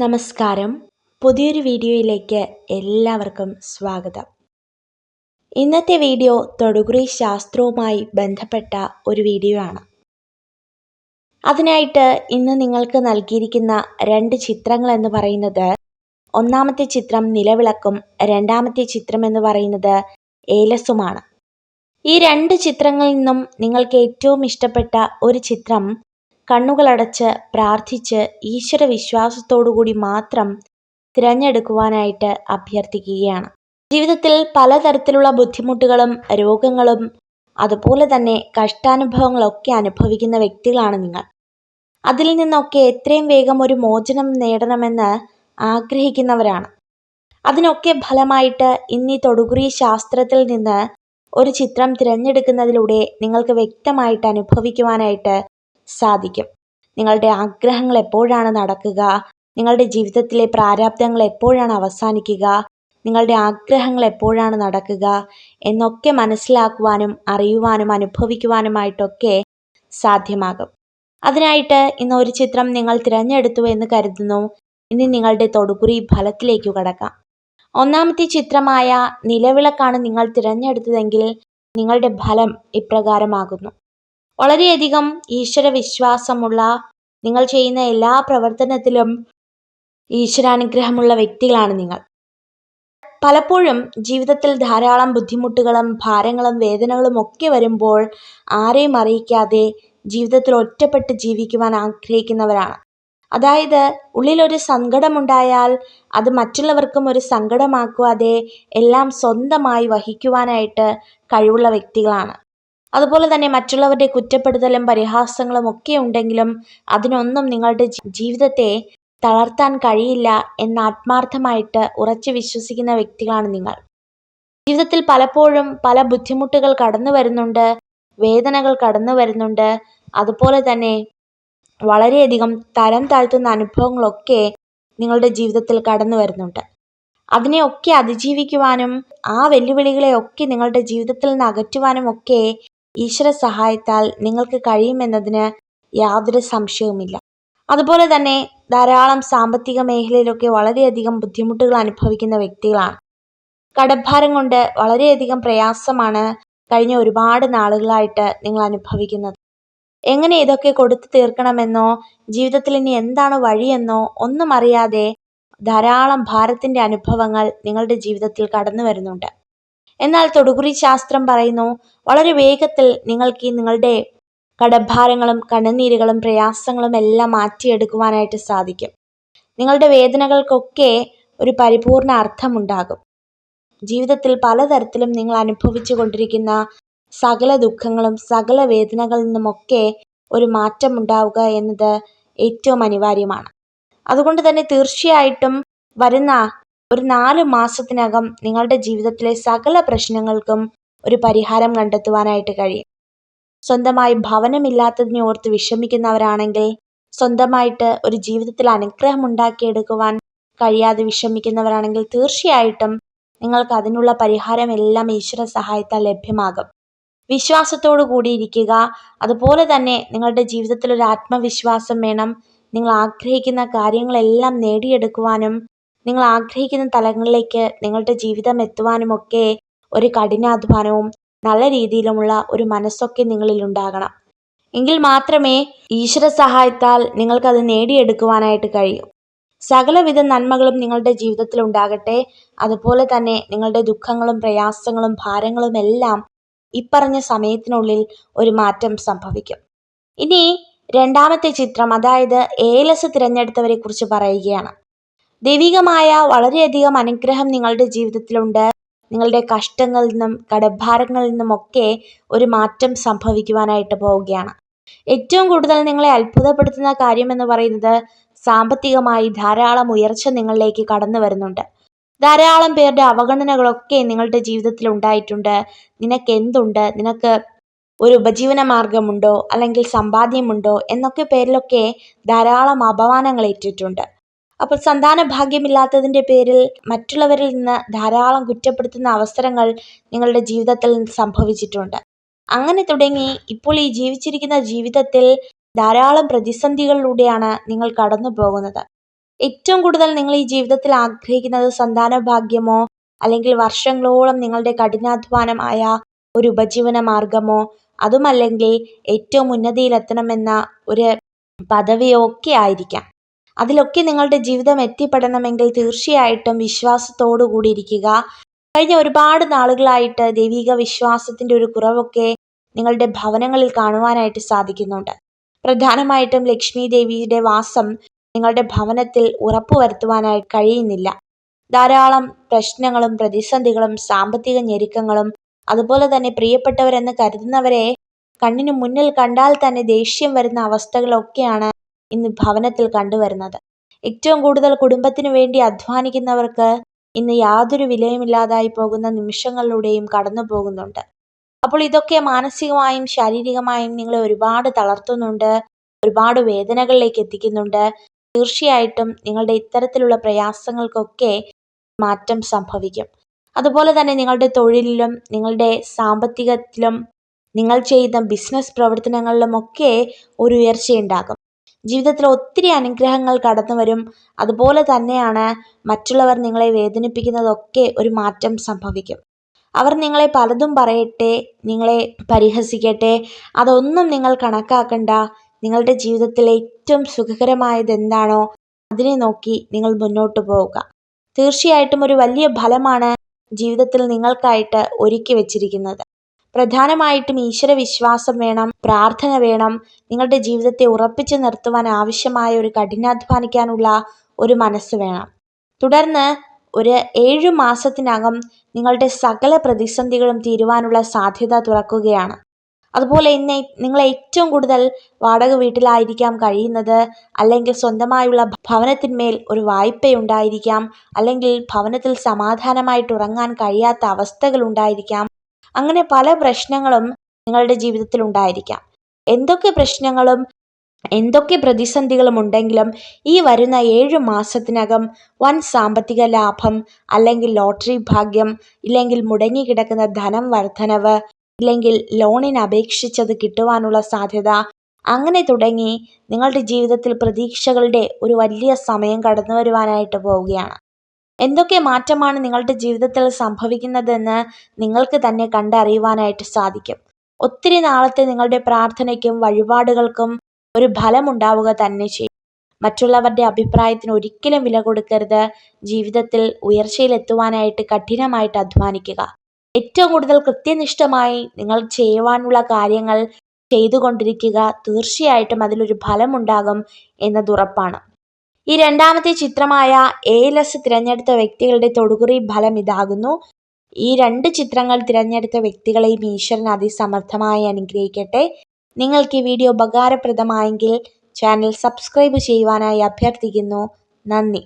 നമസ്കാരം. പുതിയൊരു വീഡിയോയിലേക്ക് എല്ലാവർക്കും സ്വാഗതം. ഇന്നത്തെ വീഡിയോ തൊടുകുറി ശാസ്ത്രവുമായി ബന്ധപ്പെട്ട ഒരു വീഡിയോ ആണ്. അതിനായിട്ട് ഇന്ന് നിങ്ങൾക്ക് നൽകിയിരിക്കുന്ന രണ്ട് ചിത്രങ്ങൾ എന്ന് പറയുന്നത് ഒന്നാമത്തെ ചിത്രം നിലവിളക്കും രണ്ടാമത്തെ ചിത്രം എന്ന് പറയുന്നത് ഏലസുമാണ്. ഈ രണ്ട് ചിത്രങ്ങളിൽ നിന്നും നിങ്ങൾക്ക് ഏറ്റവും ഇഷ്ടപ്പെട്ട ഒരു ചിത്രം കണ്ണുകളടച്ച് പ്രാർത്ഥിച്ച് ഈശ്വര വിശ്വാസത്തോടുകൂടി മാത്രം തിരഞ്ഞെടുക്കുവാനായിട്ട് അഭ്യർത്ഥിക്കുകയാണ്. ജീവിതത്തിൽ പലതരത്തിലുള്ള ബുദ്ധിമുട്ടുകളും രോഗങ്ങളും അതുപോലെ തന്നെ കഷ്ടാനുഭവങ്ങളൊക്കെ അനുഭവിക്കുന്ന വ്യക്തികളാണ് നിങ്ങൾ. അതിൽ നിന്നൊക്കെ എത്രയും വേഗം ഒരു മോചനം നേടണമെന്ന് ആഗ്രഹിക്കുന്നവരാണ്. അതിനൊക്കെ ഫലമായിട്ട് ഇന്നീ തൊടുകുറി ശാസ്ത്രത്തിൽ നിന്ന് ഒരു ചിത്രം തിരഞ്ഞെടുക്കുന്നതിലൂടെ നിങ്ങൾക്ക് വ്യക്തമായിട്ട് അനുഭവിക്കുവാനായിട്ട് സാധിക്കും. നിങ്ങളുടെ ആഗ്രഹങ്ങൾ എപ്പോഴാണ് നടക്കുക? നിങ്ങളുടെ ജീവിതത്തിലെ പ്രാരാബ്ദങ്ങൾ എപ്പോഴാണ് അവസാനിക്കുക? നിങ്ങളുടെ ആഗ്രഹങ്ങൾ എപ്പോഴാണ് നടക്കുക? എന്നൊക്കെ മനസ്സിലാക്കുവാനും അറിയുവാനും അനുഭവിക്കുവാനുമായിട്ടൊക്കെ സാധ്യമാകും. അതിനായിട്ട് ഇന്ന് ഒരു ചിത്രം നിങ്ങൾ തിരഞ്ഞെടുത്തു എന്ന് കരുതുന്നു. ഇനി നിങ്ങളുടെ തൊടുകുറി ഫലത്തിലേക്ക് കടക്കാം. ഒന്നാമത്തെ ചിത്രമായ നിലവിളക്കാണ് നിങ്ങൾ തിരഞ്ഞെടുത്തതെങ്കിൽ നിങ്ങളുടെ ഫലം ഇപ്രകാരമാകുന്നു. വളരെയധികം ഈശ്വര വിശ്വാസമുള്ള നിങ്ങൾ ചെയ്യുന്ന എല്ലാ പ്രവർത്തനത്തിലും ഈശ്വരാനുഗ്രഹമുള്ള വ്യക്തികളാണ് നിങ്ങൾ. പലപ്പോഴും ജീവിതത്തിൽ ധാരാളം ബുദ്ധിമുട്ടുകളും ഭാരങ്ങളും വേദനകളും ഒക്കെ വരുമ്പോൾ ആരെയും അറിയിക്കാതെ ജീവിതത്തിൽ ഒറ്റപ്പെട്ട് ജീവിക്കുവാൻ ആഗ്രഹിക്കുന്നവരാണ്. അതായത് ഉള്ളിലൊരു സങ്കടമുണ്ടായാൽ അത് മറ്റുള്ളവർക്കും ഒരു സങ്കടമാക്കുവാതെ എല്ലാം സ്വന്തമായി വഹിക്കുവാനായിട്ട് കഴിവുള്ള വ്യക്തികളാണ്. അതുപോലെ തന്നെ മറ്റുള്ളവരുടെ കുറ്റപ്പെടുത്തലും പരിഹാസങ്ങളും ഒക്കെ ഉണ്ടെങ്കിലും അതിനൊന്നും നിങ്ങളുടെ ജീവിതത്തെ തളർത്താൻ കഴിയില്ല എന്ന് ആത്മാർത്ഥമായിട്ട് ഉറച്ചു വിശ്വസിക്കുന്ന വ്യക്തികളാണ് നിങ്ങൾ. ജീവിതത്തിൽ പലപ്പോഴും പല ബുദ്ധിമുട്ടുകൾ കടന്നു വരുന്നുണ്ട് വേദനകൾ കടന്നു വരുന്നുണ്ട്. അതുപോലെ തന്നെ വളരെയധികം തരം താഴ്ത്തുന്ന അനുഭവങ്ങളൊക്കെ നിങ്ങളുടെ ജീവിതത്തിൽ കടന്നു വരുന്നുണ്ട്. അതിനെയൊക്കെ അതിജീവിക്കുവാനും ആ വെല്ലുവിളികളെയൊക്കെ നിങ്ങളുടെ ജീവിതത്തിൽ നിന്ന് അകറ്റുവാനും ഒക്കെ ഈശ്വര സഹായത്താൽ നിങ്ങൾക്ക് കഴിയുമെന്നതിന് യാതൊരു സംശയവുമില്ല. അതുപോലെ തന്നെ ധാരാളം സാമ്പത്തിക മേഖലയിലൊക്കെ വളരെയധികം ബുദ്ധിമുട്ടുകൾ അനുഭവിക്കുന്ന വ്യക്തികളാണ്. കടഭാരം കൊണ്ട് വളരെയധികം പ്രയാസമാണ് കഴിഞ്ഞ ഒരുപാട് നാളുകളായിട്ട് നിങ്ങൾ അനുഭവിക്കുന്നത്. എങ്ങനെ ഇതൊക്കെ കൊടുത്തു തീർക്കണമെന്നോ ജീവിതത്തിൽ ഇനി എന്താണ് വഴിയെന്നോ ഒന്നും അറിയാതെ ധാരാളം ഭാരത്തിന്റെ അനുഭവങ്ങൾ നിങ്ങളുടെ ജീവിതത്തിൽ കടന്നു വരുന്നുണ്ട് എന്നാൽ തൊടുകുറി ശാസ്ത്രം പറയുന്നു വളരെ വേഗത്തിൽ നിങ്ങൾക്ക് നിങ്ങളുടെ കടഭാരങ്ങളും കണ്ണുനീരുകളും പ്രയാസങ്ങളും എല്ലാം മാറ്റിയെടുക്കുവാനായിട്ട് സാധിക്കും. നിങ്ങളുടെ വേദനകൾക്കൊക്കെ ഒരു പരിപൂർണ അർത്ഥമുണ്ടാകും. ജീവിതത്തിൽ പലതരത്തിലും നിങ്ങൾ അനുഭവിച്ചു കൊണ്ടിരിക്കുന്ന സകല ദുഃഖങ്ങളും സകല വേദനകളിൽ നിന്നുമൊക്കെ ഒരു മാറ്റം ഉണ്ടാവുക എന്നത് ഏറ്റവും അനിവാര്യമാണ്. അതുകൊണ്ട് തന്നെ തീർച്ചയായിട്ടും വരുന്ന ഒരു നാല് മാസത്തിനകം നിങ്ങളുടെ ജീവിതത്തിലെ സകല പ്രശ്നങ്ങൾക്കും ഒരു പരിഹാരം കണ്ടെത്തുവാനായിട്ട് കഴിയും. സ്വന്തമായി ഭവനമില്ലാത്തതിനെ ഓർത്ത് വിഷമിക്കുന്നവരാണെങ്കിൽ സ്വന്തമായിട്ട് ഒരു ജീവിതത്തിൽ അനുഗ്രഹം ഉണ്ടാക്കിയെടുക്കുവാൻ കഴിയാതെ വിഷമിക്കുന്നവരാണെങ്കിൽ തീർച്ചയായിട്ടും നിങ്ങൾക്ക് അതിനുള്ള പരിഹാരം എല്ലാം ഈശ്വര സഹായത്താൽ ലഭ്യമാകും. വിശ്വാസത്തോടു കൂടി ഇരിക്കുക. അതുപോലെ തന്നെ നിങ്ങളുടെ ജീവിതത്തിൽ ഒരു ആത്മവിശ്വാസം വേണം. നിങ്ങൾ ആഗ്രഹിക്കുന്ന കാര്യങ്ങളെല്ലാം നേടിയെടുക്കുവാനും നിങ്ങൾ ആഗ്രഹിക്കുന്ന തലങ്ങളിലേക്ക് നിങ്ങളുടെ ജീവിതം എത്തുവാനുമൊക്കെ ഒരു കഠിനാധ്വാനവും നല്ല രീതിയിലുമുള്ള ഒരു മനസ്സൊക്കെ നിങ്ങളിൽ ഉണ്ടാകണം. എങ്കിൽ മാത്രമേ ഈശ്വര സഹായത്താൽ നിങ്ങൾക്കത് നേടിയെടുക്കുവാനായിട്ട് കഴിയൂ. സകലവിധ നന്മകളും നിങ്ങളുടെ ജീവിതത്തിൽ ഉണ്ടാകട്ടെ. അതുപോലെ തന്നെ നിങ്ങളുടെ ദുഃഖങ്ങളും പ്രയാസങ്ങളും ഭാരങ്ങളും എല്ലാം ഇപ്പറഞ്ഞ സമയത്തിനുള്ളിൽ ഒരു മാറ്റം സംഭവിക്കും. ഇനി രണ്ടാമത്തെ ചിത്രം അതായത് ഏലസ് തിരഞ്ഞെടുത്തവരെ കുറിച്ച് പറയുകയാണ്. ദൈവികമായ വളരെയധികം അനുഗ്രഹം നിങ്ങളുടെ ജീവിതത്തിലുണ്ട്. നിങ്ങളുടെ കഷ്ടങ്ങളിൽ നിന്നും കടഭാരങ്ങളിൽ നിന്നുമൊക്കെ ഒരു മാറ്റം സംഭവിക്കുവാനായിട്ട് പോവുകയാണ്. ഏറ്റവും കൂടുതൽ നിങ്ങളെ അത്ഭുതപ്പെടുത്തുന്ന കാര്യം എന്ന് പറയുന്നത് സാമ്പത്തികമായി ധാരാളം ഉയർച്ച നിങ്ങളിലേക്ക് കടന്നു വരുന്നുണ്ട്. ധാരാളം പേരുടെ അവഗണനകളൊക്കെ നിങ്ങളുടെ ജീവിതത്തിൽ ഉണ്ടായിട്ടുണ്ട്. നിനക്ക് എന്തുണ്ട്? നിനക്ക് ഒരു ഉപജീവന മാർഗമുണ്ടോ? അല്ലെങ്കിൽ സമ്പാദ്യമുണ്ടോ? എന്നൊക്കെ പേരിലൊക്കെ ധാരാളം അപമാനങ്ങൾ ഏറ്റിട്ടുണ്ട്. അപ്പോൾ സന്താന ഭാഗ്യമില്ലാത്തതിന്റെ പേരിൽ മറ്റുള്ളവരിൽ നിന്ന് ധാരാളം കുറ്റപ്പെടുത്തുന്ന അവസരങ്ങൾ നിങ്ങളുടെ ജീവിതത്തിൽ സംഭവിച്ചിട്ടുണ്ട്. അങ്ങനെ തുടങ്ങി ഇപ്പോൾ ഈ ജീവിച്ചിരിക്കുന്ന ജീവിതത്തിൽ ധാരാളം പ്രതിസന്ധികളിലൂടെയാണ് നിങ്ങൾ കടന്നു പോകുന്നത്. ഏറ്റവും കൂടുതൽ നിങ്ങൾ ഈ ജീവിതത്തിൽ ആഗ്രഹിക്കുന്നത് സന്താന ഭാഗ്യമോ അല്ലെങ്കിൽ വർഷങ്ങളോളം നിങ്ങളുടെ കഠിനാധ്വാനമായ ഒരു ഉപജീവന മാർഗമോ അതുമല്ലെങ്കിൽ ഏറ്റവും ഉന്നതിയിലെത്തണമെന്ന ഒരു പദവിയോ ഒക്കെ ആയിരിക്കാം. അതിലൊക്കെ നിങ്ങളുടെ ജീവിതം എത്തിപ്പെടണമെങ്കിൽ തീർച്ചയായിട്ടും വിശ്വാസത്തോടു കൂടി ഇരിക്കുക. കഴിഞ്ഞ ഒരുപാട് നാളുകളായിട്ട് ദൈവിക വിശ്വാസത്തിന്റെ ഒരു കുറവൊക്കെ നിങ്ങളുടെ ഭവനങ്ങളിൽ കാണുവാനായിട്ട് സാധിക്കുന്നുണ്ട്. പ്രധാനമായിട്ടും ലക്ഷ്മി ദേവിയുടെ വാസം നിങ്ങളുടെ ഭവനത്തിൽ ഉറപ്പുവരുത്തുവാനായി കഴിയുന്നില്ല. ധാരാളം പ്രശ്നങ്ങളും പ്രതിസന്ധികളും സാമ്പത്തിക ഞെരുക്കങ്ങളും അതുപോലെ തന്നെ പ്രിയപ്പെട്ടവരെന്ന് കരുതുന്നവരെ കണ്ണിന് മുന്നിൽ കണ്ടാൽ തന്നെ ദേഷ്യം വരുന്ന അവസ്ഥകളൊക്കെയാണ് ഇന്ന് ഭവനത്തിൽ കണ്ടുവരുന്നത്. ഏറ്റവും കൂടുതൽ കുടുംബത്തിനു വേണ്ടി അധ്വാനിക്കുന്നവർക്ക് ഇന്ന് യാതൊരു വിലയുമില്ലാതായി പോകുന്ന നിമിഷങ്ങളിലൂടെയും കടന്നു പോകുന്നുണ്ട്. അപ്പോൾ ഇതൊക്കെ മാനസികമായും ശാരീരികമായും നിങ്ങളെ ഒരുപാട് തളർത്തുന്നുണ്ട് ഒരുപാട് വേദനകളിലേക്ക് എത്തിക്കുന്നുണ്ട്. തീർച്ചയായിട്ടും നിങ്ങളുടെ ഇത്തരത്തിലുള്ള പ്രയാസങ്ങൾക്കൊക്കെ മാറ്റം സംഭവിക്കും. അതുപോലെ തന്നെ നിങ്ങളുടെ തൊഴിലിലും നിങ്ങളുടെ സാമ്പത്തികത്തിലും നിങ്ങൾ ചെയ്യുന്ന ബിസിനസ് പ്രവർത്തനങ്ങളിലുമൊക്കെ ഒരു ഉയർച്ചയുണ്ടാകും. ജീവിതത്തിൽ ഒത്തിരി അനുഗ്രഹങ്ങൾ കടന്നു വരും. അതുപോലെ തന്നെയാണ് മറ്റുള്ളവർ നിങ്ങളെ വേദനിപ്പിക്കുന്നതൊക്കെ ഒരു മാറ്റം സംഭവിക്കും. അവർ നിങ്ങളെ പലതും പറയട്ടെ നിങ്ങളെ പരിഹസിക്കട്ടെ അതൊന്നും നിങ്ങൾ കണക്കാക്കണ്ട. നിങ്ങളുടെ ജീവിതത്തിലെ ഏറ്റവും സുഖകരമായത് എന്താണോ അതിനെ നോക്കി നിങ്ങൾ മുന്നോട്ട് പോവുക. തീർച്ചയായിട്ടും ഒരു വലിയ ഫലമാണ് ജീവിതത്തിൽ നിങ്ങൾക്കായിട്ട് ഒരുക്കി വെച്ചിരിക്കുന്നത്. പ്രധാനമായിട്ടും ഈശ്വര വിശ്വാസം വേണം പ്രാർത്ഥന വേണം നിങ്ങളുടെ ജീവിതത്തെ ഉറപ്പിച്ചു നിർത്തുവാൻ ആവശ്യമായ ഒരു കഠിനാധ്വാനിക്കാനുള്ള ഒരു മനസ്സ് വേണം. തുടർന്ന് ഒരു ഏഴു മാസത്തിനകം നിങ്ങളുടെ സകല പ്രതിസന്ധികളും തീരുവാനുള്ള സാധ്യത തുറക്കുകയാണ്. അതുപോലെ ഇന്ന് നിങ്ങൾ ഏറ്റവും കൂടുതൽ വാടക വീട്ടിലായിരിക്കാം കഴിയുന്നത് അല്ലെങ്കിൽ സ്വന്തമായുള്ള ഭവനത്തിന്മേൽ ഒരു വായ്പയുണ്ടായിരിക്കാം അല്ലെങ്കിൽ ഭവനത്തിൽ സമാധാനമായിട്ട് ഉറങ്ങാൻ കഴിയാത്ത അവസ്ഥകൾ ഉണ്ടായിരിക്കാം അങ്ങനെ പല പ്രശ്നങ്ങളും നിങ്ങളുടെ ജീവിതത്തിൽ ഉണ്ടായിരിക്കാം. എന്തൊക്കെ പ്രശ്നങ്ങളും എന്തൊക്കെ പ്രതിസന്ധികളും ഉണ്ടെങ്കിലും ഈ വരുന്ന ഏഴ് മാസത്തിനകം വൻ സാമ്പത്തിക ലാഭം അല്ലെങ്കിൽ ലോട്ടറി ഭാഗ്യം ഇല്ലെങ്കിൽ മുടങ്ങിക്കിടക്കുന്ന ധനം വർധനവ് ഇല്ലെങ്കിൽ ലോണിന് അപേക്ഷിച്ചത് കിട്ടുവാനുള്ള സാധ്യത അങ്ങനെ തുടങ്ങി നിങ്ങളുടെ ജീവിതത്തിൽ പ്രതീക്ഷകളുടെ ഒരു വലിയ സമയം കടന്നു വരുവാനായിട്ട് പോവുകയാണ്. എന്തൊക്കെ മാറ്റമാണ് നിങ്ങളുടെ ജീവിതത്തിൽ സംഭവിക്കുന്നതെന്ന് നിങ്ങൾക്ക് തന്നെ കണ്ടറിയുവാനായിട്ട് സാധിക്കും. ഒത്തിരി നാളത്തെ നിങ്ങളുടെ പ്രാർത്ഥനയ്ക്കും വഴിപാടുകൾക്കും ഒരു ഫലമുണ്ടാവുക തന്നെ ചെയ്യും. മറ്റുള്ളവരുടെ അഭിപ്രായത്തിന് ഒരിക്കലും വില കൊടുക്കരുത്. ജീവിതത്തിൽ ഉയർച്ചയിലെത്തുവാനായിട്ട് കഠിനമായിട്ട് അധ്വാനിക്കുക. ഏറ്റവും കൂടുതൽ കൃത്യനിഷ്ഠമായി നിങ്ങൾ ചെയ്യുവാനുള്ള കാര്യങ്ങൾ ചെയ്തുകൊണ്ടിരിക്കുക തീർച്ചയായിട്ടും അതിലൊരു ഫലമുണ്ടാകും എന്നതുറപ്പാണ് ഈ രണ്ടാമത്തെ ചിത്രമായ എസ് തിരഞ്ഞെടുത്ത വ്യക്തികളുടെ തൊടുകുറി ഫലം ഇതാകുന്നു. ഈ രണ്ട് ചിത്രങ്ങൾ തിരഞ്ഞെടുത്ത വ്യക്തികളെയും ഈശ്വരൻ അതിസമർത്ഥമായി അനുഗ്രഹിക്കട്ടെ. നിങ്ങൾക്ക് ഈ വീഡിയോ ഉപകാരപ്രദമായെങ്കിൽ ചാനൽ സബ്സ്ക്രൈബ് ചെയ്യുവാനായി അഭ്യർത്ഥിക്കുന്നു. നന്ദി.